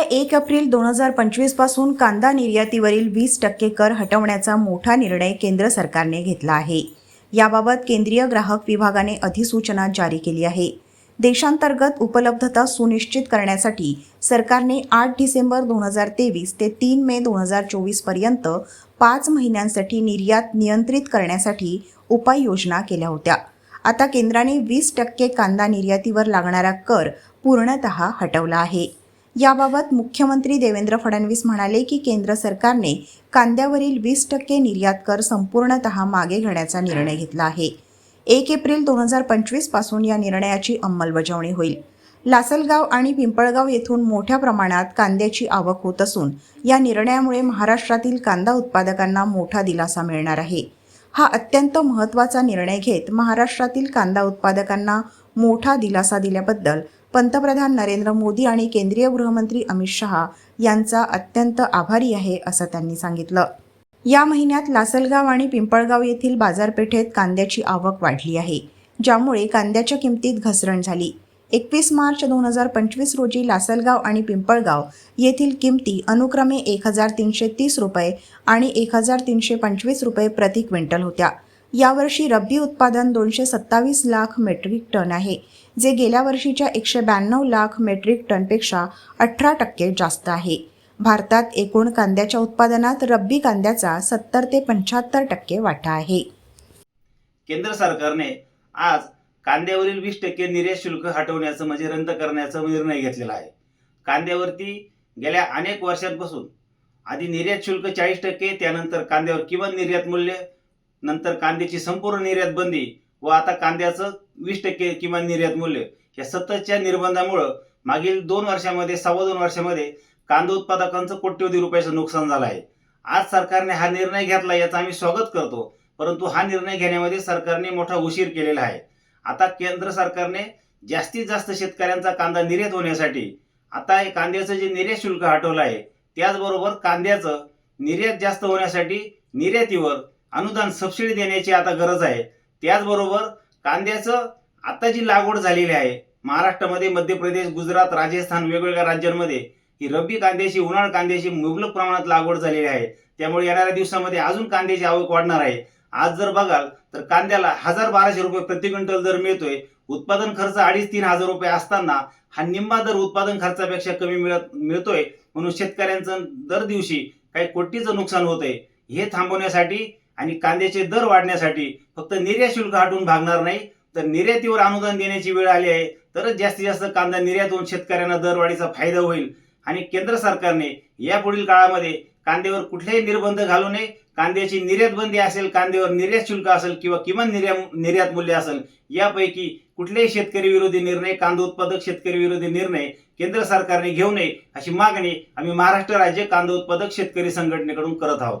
एक एप्रिल दोन हजार पंचवीसपासून कांदा निर्यातीवरील वीस टक्के कर हटवण्याचा मोठा निर्णय केंद्र सरकारने घेतला आहे. याबाबत केंद्रीय ग्राहक विभागाने अधिसूचना जारी केली आहे. देशांतर्गत उपलब्धता सुनिश्चित करण्यासाठी सरकारने आठ डिसेंबर दोन हजार तेवीस ते तीन मे दोन हजार चोवीसपर्यंत पाच महिन्यांसाठी निर्यात नियंत्रित करण्यासाठी उपाययोजना केल्या होत्या. आता केंद्राने वीस टक्के कांदा निर्यातीवर लागणारा कर पूर्णतः हटवला आहे. याबाबत मुख्यमंत्री देवेंद्र फडणवीस म्हणाले की केंद्र सरकारने कांद्यावरील वीस टक्के निर्यात कर संपूर्णतः मागे घेण्याचा निर्णय घेतला आहे. एक एप्रिल दोन हजार पंचवीसपासून या निर्णयाची अंमलबजावणी होईल. लासलगाव आणि पिंपळगाव येथून मोठ्या प्रमाणात कांद्याची आवक होत असून या निर्णयामुळे महाराष्ट्रातील कांदा उत्पादकांना मोठा दिलासा मिळणार आहे. हा अत्यंत महत्त्वाचा निर्णय घेत महाराष्ट्रातील कांदा उत्पादकांना मोठा दिलासा दिल्याबद्दल पंतप्रधान नरेंद्र मोदी आणि केंद्रीय गृहमंत्री अमित शहा यांचा अत्यंत आभारी आहे असं त्यांनी सांगितलं. या महिन्यात लासलगाव आणि पिंपळगाव येथील बाजारपेठेत कांद्याची आवक वाढली आहे ज्यामुळे कांद्याच्या किमतीत घसरण झाली. एकवीस मार्च दोन हजार पंचवीस रोजी लासलगाव आणि पिंपळगाव येथील किमती अनुक्रमे एक हजार तीनशे तीस रुपये आणि एक हजार तीनशे पंचवीस रुपये प्रति क्विंटल होत्या. यावर्षी रब्बी उत्पादन दोनशे सत्तावीस लाख मेट्रिक टन आहे. जे गेल्या वर्षीच्या एकशे ब्याण्णव लाख मेट्रिक टनपेक्षा अठरा टक्के जास्त आहे. भारतात एकूण कांद्याच्या उत्पादनात रब्बी कांद्याचा सत्तर ते पंच्याहत्तर टक्के वाटा आहे. केंद्र सरकारने आज कांद्यावरील वीस टक्के निर्यात शुल्क हटवण्याचं म्हणजे रद्द करण्याचा निर्णय घेतलेला आहे. कांद्यावरती गेल्या अनेक वर्षांपासून आधी निर्यात शुल्क चाळीस टक्के त्यानंतर कांद्यावर किमान निर्यात मूल्य नंतर कांद्याची संपूर्ण निर्यात बंदी व आता कांद्याचं वीस टक्के किमान निर्यात मूल्य या सततच्या निर्बंधामुळं मागील दोन वर्षामध्ये सव्वा दोन वर्षामध्ये कांदा उत्पादकांचं कोट्यवधी रुपयाचं नुकसान झालं आहे. आज सरकारने हा निर्णय घेतला याचं आम्ही स्वागत करतो परंतु हा निर्णय घेण्यामध्ये सरकारने मोठा उशीर केलेला आहे. आता केंद्र सरकारने जास्तीत जास्त शेतकऱ्यांचा कांदा निर्यात होण्यासाठी आता हे कांद्याचं जे निर्यात शुल्क हटवलं आहे त्याचबरोबर कांद्याचं निर्यात जास्त होण्यासाठी निर्यातीवर अनुदान सबसिडी देण्याची आता गरज आहे. त्याचबरोबर कांद्याचं आता जी लागवड झालेली आहे महाराष्ट्रामध्ये मध्य प्रदेश गुजरात राजस्थान वेगवेगळ्या राज्यांमध्ये ही रब्बी कांद्याची उन्हाळ कांद्याची मुबलक प्रमाणात लागवड झालेली आहे. त्यामुळे येणाऱ्या दिवसामध्ये अजून कांद्याची आवक वाढणार आहे. आज जर बघाल तर कांद्याला हजार बाराशे रुपये प्रति क्विंटल दर मिळतोय. उत्पादन खर्च अडीच तीन हजार रुपये असताना हा निम्मा दर उत्पादन खर्चापेक्षा कमी मिळत मिळतोय. म्हणून शेतकऱ्यांचं दर दिवशी काही कोटीचं नुकसान होतंय. हे थांबवण्यासाठी आणि कांद्याचे दर वाढण्यासाठी फक्त निर्यात शुल्क हटवून भागणार नाही तर निर्यातीवर अनुदान देण्याची वेळ आली आहे तरच जास्तीत जास्त कांदा निर्यात होऊन शेतकऱ्यांना दरवाढीचा फायदा होईल. आणि केंद्र सरकारने यापुढील काळामध्ये कांद्यावर कुठलेही निर्बंध घालू नये. कांद्याची निर्यात बंदी असेल कांद्यावर निर्यात शुल्क असेल किंवा किमान निर्या निर्यात मूल्य असेल यापैकी कुठलेही शेतकरी विरोधी निर्णय कांदा उत्पादक शेतकरी विरोधी निर्णय केंद्र सरकारने घेऊ नये अशी मागणी आम्ही महाराष्ट्र राज्य कांदा उत्पादक शेतकरी संघटनेकडून करत आहोत.